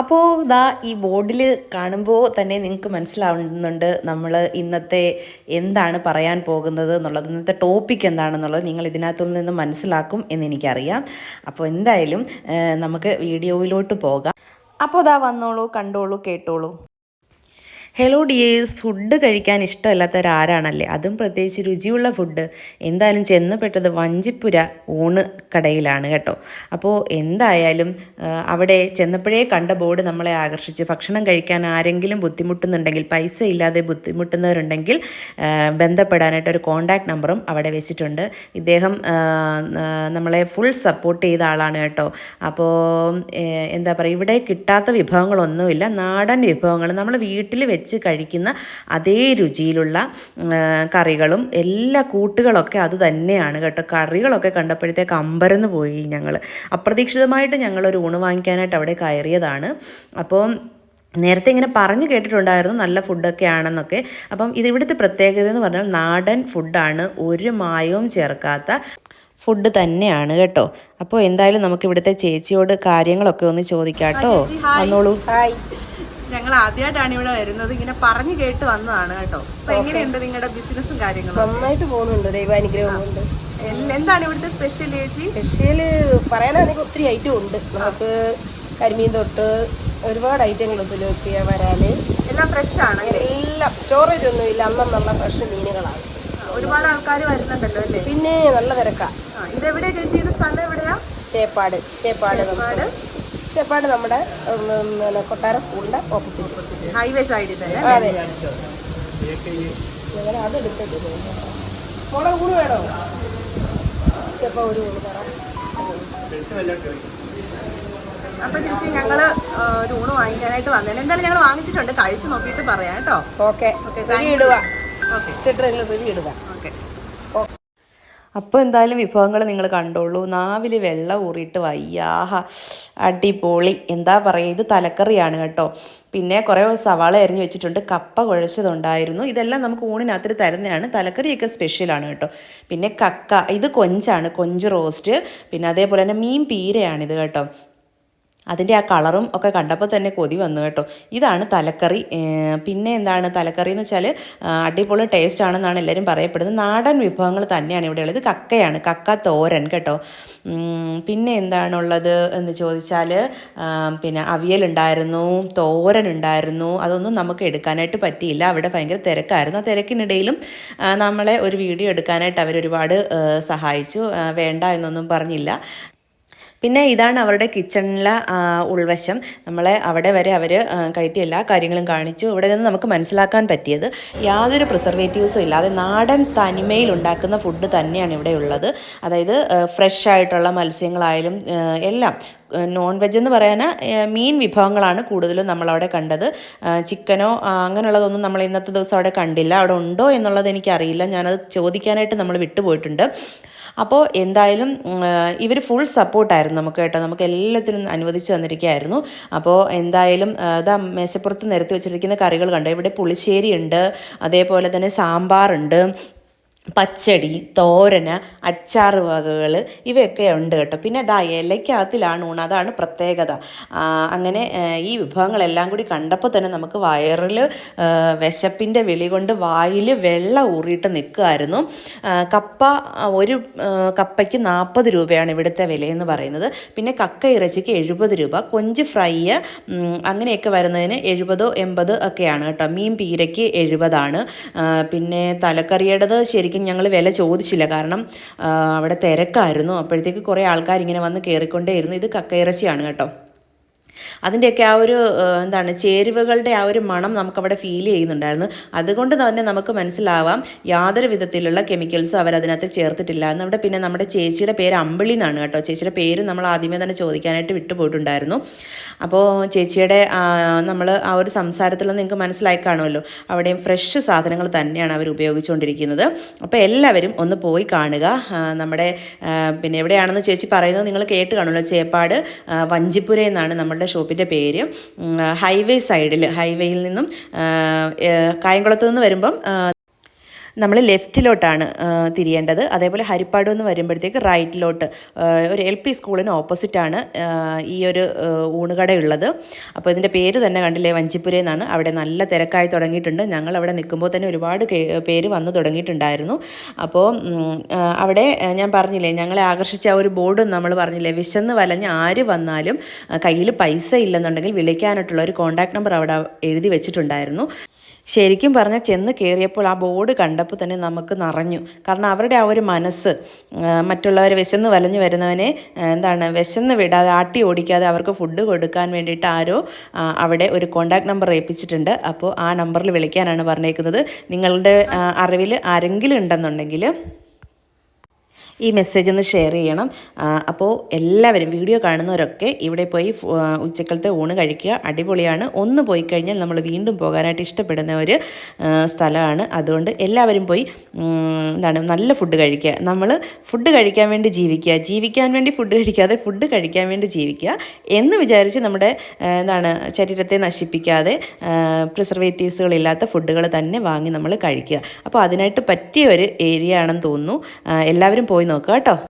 അപ്പോൾ ദാ ഈ ബോർഡിൽ കാണുമ്പോൾ തന്നെ നിങ്ങൾക്ക് മനസ്സിലാവുന്നുണ്ട് നമ്മൾ ഇന്നത്തെ എന്താണ് പറയാൻ പോകുന്നത് എന്നുള്ളത് ഇന്നത്തെ ടോപ്പിക് എന്താണെന്നുള്ളത് നിങ്ങൾ ഇതിനകത്തു നിന്ന് മനസ്സിലാക്കും എന്ന് എനിക്കറിയാം. അപ്പോൾ എന്തായാലും നമുക്ക് വീഡിയോയിലോട്ട് പോകാം. അപ്പോൾ ദാ വന്നോളൂ കണ്ടോളൂ കേട്ടോളൂ. ഹലോ ഡിയേഴ്സ് ഫുഡ് കഴിക്കാൻ ഇഷ്ടമല്ലാത്തവരാരാണല്ലേ? അതും പ്രത്യേകിച്ച് രുചിയുള്ള ഫുഡ് എന്തായാലും ചെന്നപ്പെട്ടത് വഞ്ചിപ്പുര ഊണ് കടയിലാണ് കേട്ടോ. അപ്പോൾ എന്തായാലും അവിടെ ചെന്നപ്പോഴേ കണ്ട ബോർഡ് നമ്മളെ ആകർഷിച്ച് ഭക്ഷണം കഴിക്കാൻ ആരെങ്കിലും ബുദ്ധിമുട്ടുന്നുണ്ടെങ്കിൽ പൈസ ഇല്ലാതെ ബുദ്ധിമുട്ടുന്നവരുണ്ടെങ്കിൽ ബന്ധപ്പെടാനായിട്ട് ഒരു കോൺടാക്ട് നമ്പറും അവിടെ വെച്ചിട്ടുണ്ട്. ഇദ്ദേഹം നമ്മളെ ഫുൾ സപ്പോർട്ട് ചെയ്ത ആളാണ് കേട്ടോ. അപ്പോൾ എന്താ പറയുക ഇവിടെ കിട്ടാത്ത വിഭവങ്ങളൊന്നുമില്ല. നാടൻ വിഭവങ്ങൾ. നമ്മൾ വീട്ടിൽ വെച്ച് കഴിക്കുന്ന അതേ രുചിയിലുള്ള കറികളും എല്ലാ കൂട്ടുകളൊക്കെ അത് തന്നെയാണ് കേട്ടോ. കറികളൊക്കെ കണ്ടപ്പോഴത്തേക്ക് അമ്പരന്ന് പോയി ഞങ്ങൾ അപ്രതീക്ഷിതമായിട്ട് ഞങ്ങളൊരു ഊണ് വാങ്ങിക്കാനായിട്ട് അവിടെ കയറിയതാണ്. അപ്പോൾ നേരത്തെ ഇങ്ങനെ പറഞ്ഞു കേട്ടിട്ടുണ്ടായിരുന്നു നല്ല ഫുഡൊക്കെ ആണെന്നൊക്കെ. അപ്പം ഇത് ഇവിടുത്തെ പ്രത്യേകത എന്ന് പറഞ്ഞാൽ നാടൻ ഫുഡാണ് ഒരു മായവും ചേർക്കാത്ത ഫുഡ് തന്നെയാണ് കേട്ടോ. അപ്പോൾ എന്തായാലും നമുക്ക് ഇവിടുത്തെ ചേച്ചിയോട് കാര്യങ്ങളൊക്കെ ഒന്ന് ചോദിക്കാം കേട്ടോ. വന്നോളൂ. ഞങ്ങൾ ആദ്യമായിട്ടാണ് ഇവിടെ വരുന്നത്. ഇങ്ങനെ പറഞ്ഞു കേട്ട് വന്നതാണ് കേട്ടോ. അപ്പൊ എങ്ങനെയുണ്ട് നിങ്ങളുടെ ബിസിനസ്സും കാര്യങ്ങളും? നന്നായിട്ട് പോകുന്നുണ്ട് ദൈവാനുഗ്രഹം കൊണ്ട്. എന്താണ് ഇവിടുത്തെ സ്പെഷ്യൽ ചേച്ചി? സ്പെഷ്യൽ പറയാനാണെങ്കിൽ ഒത്തിരി ഐറ്റം ഉണ്ട്. നമുക്ക് കരിമീൻ തൊട്ട് ഒരുപാട് ഐറ്റങ്ങൾ സുലോപ്പിയ വരാൽ. എല്ലാം ഫ്രഷ് ആണ് എല്ലാം സ്റ്റോറേജ് ഒന്നും ഇല്ല. നല്ല ഫ്രഷ് മീനുകളാണ്. ഒരുപാട് ആൾക്കാർ വരുന്നുണ്ടല്ലോ അല്ലേ? പിന്നെ നല്ല തിരക്കാ. ഇതെവിടെയാ ചേച്ചി? ഇത് സ്ഥലം എവിടെയാ? ചേപ്പാട്. ചേപ്പാട് ഒരുപാട് ചേപ്പാട് നമ്മുടെ കൊട്ടാര സ്കൂളിന്റെ ഓപ്പോസിറ്റ് ഹൈവേ സൈഡിൽ തന്നെ അതെ. ഞങ്ങൾ അത് എടുത്തിട്ട് മുളക് കൂടി വേണോ? ചേപ്പാ ഒരു കൂടി പറ അപ്പൊ ചേച്ചി ഞങ്ങൾ ഒരു ഊണ് വാങ്ങിക്കാനായിട്ട് വന്നേനെ. എന്തായാലും ഞങ്ങൾ വാങ്ങിച്ചിട്ടുണ്ട്. കഴിച്ചു നോക്കിയിട്ട് പറയാം കേട്ടോ. ഓക്കെ ഓക്കെ ഇടുക. ഓക്കെ ഇട്ടിട്ട് ഇടുക. ഓക്കെ അപ്പോൾ എന്തായാലും വിഭവങ്ങൾ നിങ്ങൾ കണ്ടോളൂ. നാവിൽ വെള്ളം ഊറിയിട്ട് വയ്യാഹ അടിപൊളി. എന്താ പറയുക ഇത് തലക്കറിയാണ് കേട്ടോ. പിന്നെ കുറേ സവാള എറിഞ്ഞ് വെച്ചിട്ടുണ്ട്. കപ്പ കുഴച്ചതുണ്ടായിരുന്നു. ഇതെല്ലാം നമുക്ക് ഊണിനകത്ത് തരുന്നതാണ്. തലക്കറിയൊക്കെ സ്പെഷ്യലാണ് കേട്ടോ. പിന്നെ കക്ക. ഇത് കൊഞ്ചാണ്. കൊഞ്ച് റോസ്റ്റ്. പിന്നെ അതേപോലെ തന്നെ മീൻ പീരയാണിത് കേട്ടോ. അതിന്റെ ആ കളറും ഒക്കെ കണ്ടപ്പോൾ തന്നെ കൊതി വന്നു കേട്ടോ. ഇതാണ് തലക്കറി. പിന്നെ എന്താണ് തലക്കറി എന്ന് വെച്ചാൽ അടിപൊളി ടേസ്റ്റ് ആണെന്നാണ് എല്ലാവരും പറയപ്പെടുന്നത്. നാടൻ വിഭവങ്ങൾ തന്നെയാണ് ഇവിടെ ഉള്ളത്. കക്കയാണ്. കക്ക തോരൻ കേട്ടോ. പിന്നെ എന്താണുള്ളത് എന്ന് ചോദിച്ചാൽ പിന്നെ അവിയലുണ്ടായിരുന്നു തോരൻ ഉണ്ടായിരുന്നു. അതൊന്നും നമുക്ക് എടുക്കാനായിട്ട് പറ്റിയില്ല. അവിടെ ഭയങ്കര തിരക്കായിരുന്നു. ആ തിരക്കിനിടയിലും നമ്മളെ ഒരു വീഡിയോ എടുക്കാനായിട്ട് അവരൊരുപാട് ഒരുപാട് സഹായിച്ചു. വേണ്ട എന്നൊന്നും പറഞ്ഞില്ല. പിന്നെ ഇതാണ് അവരുടെ കിച്ചണിലെ ഉൾവശം. നമ്മളെ അവിടെ വരെ അവർ കയറ്റി എല്ലാ കാര്യങ്ങളും കാണിച്ചു. ഇവിടെ നിന്ന് നമുക്ക് മനസ്സിലാക്കാൻ പറ്റിയത് യാതൊരു പ്രിസർവേറ്റീവ്സും ഇല്ലാതെ നാടൻ തനിമയിൽ ഉണ്ടാക്കുന്ന ഫുഡ് തന്നെയാണ് ഇവിടെ ഉള്ളത്. അതായത് ഫ്രഷ് ആയിട്ടുള്ള മത്സ്യങ്ങളായാലും എല്ലാം നോൺ വെജ് എന്ന് പറയാൻ മീൻ വിഭവങ്ങളാണ് കൂടുതലും നമ്മളവിടെ കണ്ടത്. ചിക്കനോ അങ്ങനെയുള്ളതൊന്നും നമ്മൾ ഇന്നത്തെ ദിവസം അവിടെ കണ്ടില്ല. അവിടെ ഉണ്ടോ എന്നുള്ളത് എനിക്കറിയില്ല. ഞാനത് ചോദിക്കാനായിട്ട് നമ്മൾ വിട്ടുപോയിട്ടുണ്ട്. അപ്പോൾ എന്തായാലും ഇവർ ഫുൾ സപ്പോർട്ടായിരുന്നു നമുക്ക് കേട്ടോ. നമുക്ക് എല്ലാത്തിനും അനുവദിച്ച് തന്നിരിക്കുകയായിരുന്നു. അപ്പോൾ എന്തായാലും ഇതാ മേശപ്പുറത്ത് നിരത്തി വെച്ചിരിക്കുന്ന കറികൾ കണ്ടോ? ഇവിടെ പുളിശ്ശേരി ഉണ്ട് അതേപോലെ തന്നെ സാമ്പാറുണ്ട് പച്ചടി തോരന് അച്ചാർ വകകൾ ഇവയൊക്കെ ഉണ്ട് കേട്ടോ. പിന്നെ അതാ ഇലയ്ക്കകത്തിലാണ് ഊണ്. അതാണ് പ്രത്യേകത. അങ്ങനെ ഈ വിഭവങ്ങളെല്ലാം കൂടി കണ്ടപ്പോൾ തന്നെ നമുക്ക് വയറിൽ വിശപ്പിന്റെ വിളി കൊണ്ട് വായിൽ വെള്ളം ഊറിയിട്ട് നിൽക്കുമായിരുന്നു കപ്പ ഒരു കപ്പയ്ക്ക് നാൽപ്പത് രൂപയാണ് ഇവിടുത്തെ വിലയെന്ന് പറയുന്നത്. പിന്നെ കക്ക ഇറച്ചിക്ക് എഴുപത് രൂപ. കൊഞ്ച് ഫ്രൈ അങ്ങനെയൊക്കെ വരുന്നതിന് എഴുപതോ എൺപതോ ഒക്കെയാണ് കേട്ടോ. മീൻ പീരയ്ക്ക് എഴുപതാണ്. പിന്നെ തലക്കറിയുടേത് ശരിക്കും ഞങ്ങൾ വില ചോദിച്ചില്ല. കാരണം അവിടെ തിരക്കായിരുന്നു. അപ്പോഴത്തേക്ക് കുറേ ആൾക്കാർ ഇങ്ങനെ വന്ന് കയറിക്കൊണ്ടേയിരുന്നു ഇത് കക്കയിറച്ചിയാണ് കേട്ടോ. അതിന്റെയൊക്കെ ആ ഒരു എന്താണ് ചേരുവകളുടെ ആ ഒരു മണം നമുക്കവിടെ ഫീൽ ചെയ്യുന്നുണ്ടായിരുന്നു. അതുകൊണ്ട് തന്നെ നമുക്ക് മനസ്സിലാവാം യാതൊരു വിധത്തിലുള്ള കെമിക്കൽസും അവരതിനകത്ത് ചേർത്തിട്ടില്ല. എന്ന് അവിടെ പിന്നെ നമ്മുടെ ചേച്ചിയുടെ പേര് അമ്പിളി എന്നാണ് കേട്ടോ. ചേച്ചിയുടെ പേര് നമ്മൾ ആദ്യമേ തന്നെ ചോദിക്കാനായിട്ട് വിട്ടുപോയിട്ടുണ്ടായിരുന്നു. അപ്പോൾ ചേച്ചിയുടെ നമ്മൾ ആ ഒരു സംസാരത്തിൽ നിങ്ങൾക്ക് മനസ്സിലായി കാണുമല്ലോ. അവിടെയും ഫ്രഷ് സാധനങ്ങൾ തന്നെയാണ് അവർ ഉപയോഗിച്ചുകൊണ്ടിരിക്കുന്നത്. അപ്പോൾ എല്ലാവരും ഒന്ന് പോയി കാണുക. നമ്മുടെ പിന്നെ എവിടെയാണെന്ന് ചേച്ചി പറയുന്നത് നിങ്ങൾ കേട്ട് കാണുമല്ലോ. ചേപ്പാട് വഞ്ചിപ്പുര എന്നാണ് നമ്മളുടെ ഷോപ്പിന്റെ പേര് ഹൈവേ സൈഡിൽ ഹൈവേയിൽ നിന്നും കായംകുളത്ത് നിന്ന് വരുമ്പം നമ്മൾ ലെഫ്റ്റിലോട്ടാണ് തിരിയേണ്ടത്. അതേപോലെ ഹരിപ്പാട് എന്ന് വരുമ്പോഴത്തേക്ക് റൈറ്റിലോട്ട് ഒരു എൽ പി സ്കൂളിന് ഓപ്പോസിറ്റാണ് ഈ ഒരു ഊണുകടയുള്ളത്. അപ്പോൾ ഇതിന്റെ പേര് തന്നെ കണ്ടില്ലേ വഞ്ചിപ്പുര എന്നാണ്. അവിടെ നല്ല തിരക്കായി തുടങ്ങിയിട്ടുണ്ട്. ഞങ്ങൾ അവിടെ നിൽക്കുമ്പോൾ തന്നെ ഒരുപാട് പേര് വന്നു തുടങ്ങിയിട്ടുണ്ടായിരുന്നു. അപ്പോൾ അവിടെ ഞാൻ പറഞ്ഞില്ലേ ഞങ്ങളെ ആകർഷിച്ച ആ ഒരു ബോർഡ് നമ്മൾ പറഞ്ഞില്ലേ വിശന്ന് വലഞ്ഞ് ആര് വന്നാലും കയ്യിൽ പൈസ ഇല്ലെന്നുണ്ടെങ്കിൽ വിളിക്കാനായിട്ടുള്ള ഒരു കോൺടാക്ട് നമ്പർ അവിടെ എഴുതി വെച്ചിട്ടുണ്ടായിരുന്നു. ശരിക്കും പറഞ്ഞാൽ ചെന്ന് കയറിയപ്പോൾ ആ ബോർഡ് കണ്ടപ്പോൾ തന്നെ നമുക്ക് നിറഞ്ഞു. കാരണം അവരുടെ ആ ഒരു മനസ്സ് മറ്റുള്ളവരെ വിശന്ന് വലഞ്ഞു വരുന്നവനെ എന്താണ് വിശന്ന് വിടാതെ ആട്ടി ഓടിക്കാതെ അവർക്ക് ഫുഡ് കൊടുക്കാൻ വേണ്ടിയിട്ട് ആരോ അവിടെ ഒരു കോൺടാക്ട് നമ്പർ ഏൽപ്പിച്ചിട്ടുണ്ട്. അപ്പോൾ ആ നമ്പറിൽ വിളിക്കാനാണ് പറഞ്ഞേക്കുന്നത്. നിങ്ങളുടെ അറിവിൽ ആരെങ്കിലും ഉണ്ടെന്നുണ്ടെങ്കിൽ ഈ മെസ്സേജ് ഒന്ന് ഷെയർ ചെയ്യണം. അപ്പോൾ എല്ലാവരും വീഡിയോ കാണുന്നവരൊക്കെ ഇവിടെ പോയി ഉച്ചക്കലത്തെ ഊണ് കഴിക്കുക. അടിപൊളിയാണ്. ഒന്ന് പോയി കഴിഞ്ഞാൽ നമ്മൾ വീണ്ടും പോകാനായിട്ട് ഇഷ്ടപ്പെടുന്ന ഒരു സ്ഥലമാണ്. അതുകൊണ്ട് എല്ലാവരും പോയി എന്താണ് നല്ല ഫുഡ് കഴിക്കുക. നമ്മൾ ഫുഡ് കഴിക്കാൻ വേണ്ടി ജീവിക്കുക. ജീവിക്കാൻ വേണ്ടി ഫുഡ് കഴിക്കാതെ ഫുഡ് കഴിക്കാൻ വേണ്ടി ജീവിക്കുക എന്ന് വിചാരിച്ച് നമ്മുടെ എന്താണ് ശരീരത്തെ നശിപ്പിക്കാതെ പ്രിസർവേറ്റീവ്സുകളില്ലാത്ത ഫുഡുകൾ തന്നെ വാങ്ങി നമ്മൾ കഴിക്കുക. അപ്പോൾ അതിനായിട്ട് പറ്റിയ ഒരു ഏരിയ ആണെന്ന് തോന്നുന്നു. എല്ലാവരും പോയി നോക്കുക കേട്ടോ.